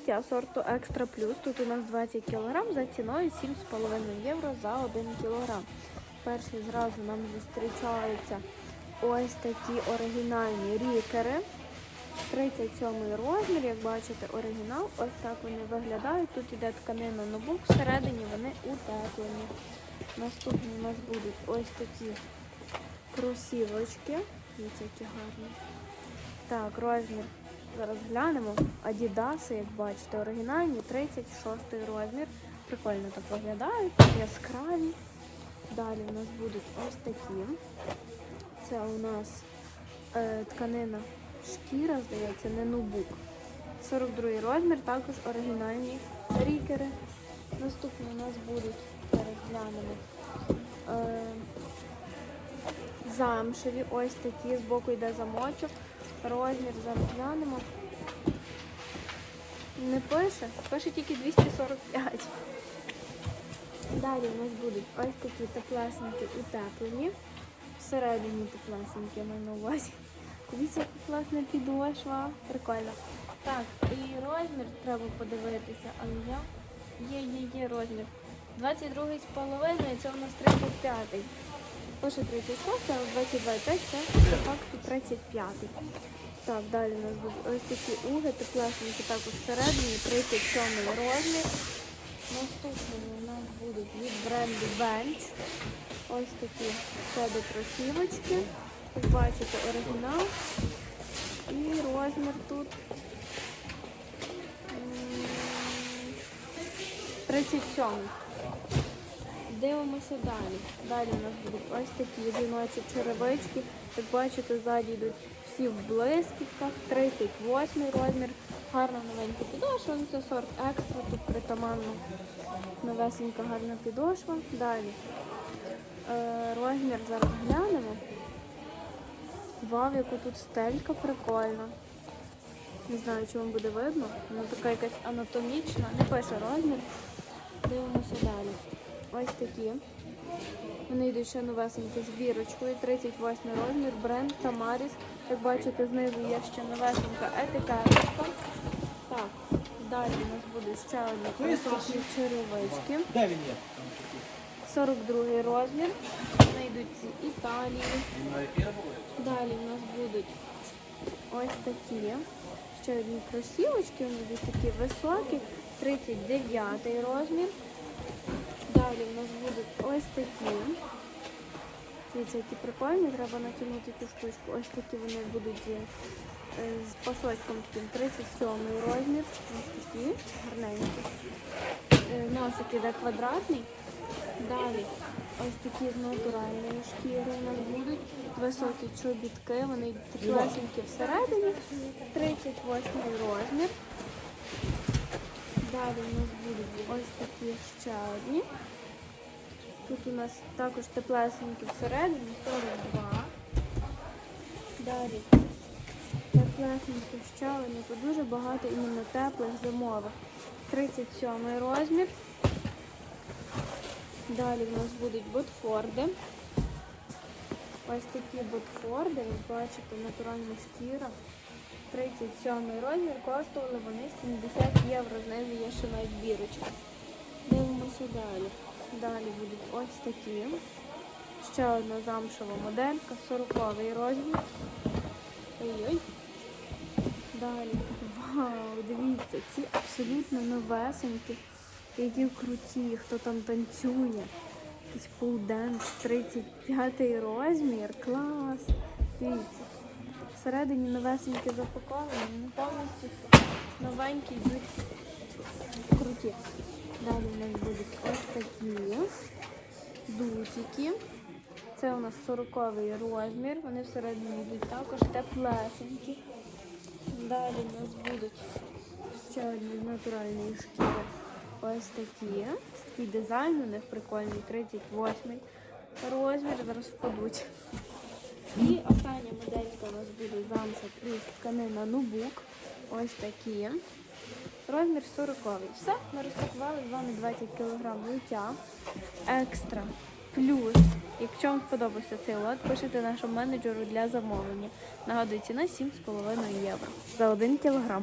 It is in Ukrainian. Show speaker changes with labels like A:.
A: взуття сорту Екстра Плюс. Тут у нас 20 кг за ціною 7,5 євро за 1 кг. Перші зразу нам зустрічаються ось такі оригінальні рікери. 37 розмір, як бачите, оригінал. Ось так вони виглядають. Тут іде тканина нобук, всередині вони утеплені. Наступні у нас будуть ось такі кросівочки. Дивіться, які гарні. Так, розмір. Зараз глянемо. Адідаси, як бачите, оригінальні, 36 розмір. Прикольно так виглядають, яскраві. Далі у нас будуть ось такі. Це у нас е, тканина шкіра, здається, не нубук. 42 розмір, також оригінальні рікери. Наступні у нас будуть переглянемо. Е, замшеві, ось такі, збоку йде замочок. Розмір зараз глянемо. Не пише, пише тільки 245. Далі у нас будуть ось такі теплесенькі утеплені. Всередині теплесенькі маю на увазі. Дивіться, класна підошва. Прикольно. Так, і розмір треба подивитися, але я є, є, є розмір. 22 з половиною, це у нас 35. Пише 36, а 22,5 це по факту 35. Так, далі у нас будуть ось такі уги, теплесенькі також всередині, 37 розмір. Наступні у нас будуть від бренду Bench. Ось такі кеди кросівочки. Як бачите, оригінал. І розмір тут м, 37. Дивимося далі. Далі у нас будуть ось такі одиночі черевички. Як бачите, ззаді йдуть всі в блискітках. 38 розмір. Гарна новенька підошва. Ну, Це сорт екстра, тут притаманно новесенька гарна підошва. Далі. Е, розмір зараз глянемо. Вау, яку тут стелька прикольна. Не знаю, чи вам буде видно. Вона така якась анатомічна, не пише розмір. Дивимося далі. Ось такі. Вони йдуть ще новесенькі з бірочкою. 38 розмір, бренд Тамаріс. Як бачите, знизу є ще новесенька етикеточка. Так, далі у нас буде ще одні ось такі черевички.
B: Де він є?
A: 42 розмір. Вони йдуть з Італії. Далі у нас будуть ось такі. Ще одні кросівочки, вони йдуть такі високі. 39 розмір. Дивіться, які прикольні, треба натягнути цю штучку. Ось такі вони будуть е, з пасочком таким 37 розмір. Ось такі, гарненькі. Е, Носик іде квадратний. Далі ось такі з натуральної шкіри у нас будуть. Високі чобітки, вони теплесенькі всередині. 38 розмір. Далі у нас будуть ось такі ще одні. Тут у нас також теплесенькі всередині, 42. Далі теплесенькі ще одні. Тут дуже багато іменно теплих зимових. 37 розмір. Далі в нас будуть ботфорди. Ось такі ботфорди, ви бачите, натуральна шкіра. 37 розмір, коштували вони 70 євро, знизу є ще навіть бірочка. Дивимося далі. Далі будуть ось такі. Ще одна замшева моделька, 40 розмір. Ой-ой. Далі. Вау, дивіться, ці абсолютно новесенькі. Які круті, хто там танцює. Якийсь полденс, 35-й розмір. Клас. Дивіться. Всередині новесенькі запаковані, повністю новенькі йдуть круті. Далі у нас будуть ось такі дутики. Це у нас 40 розмір. Вони всередині йдуть також теплесенькі. Далі у нас будуть ще одні з натуральної шкіри. Ось такі. Такий дизайн у них прикольний, 38 розмір, зараз впадуть. І остання моделька у нас буде замша плюс тканина нубук. Ось такі. Розмір 40 Все, ми розпакували з вами 20 кг взуття. Екстра. Плюс, якщо вам сподобався цей лот, пишіть нашому менеджеру для замовлення. Нагадую, ціна 7,5 євро за 1 кг.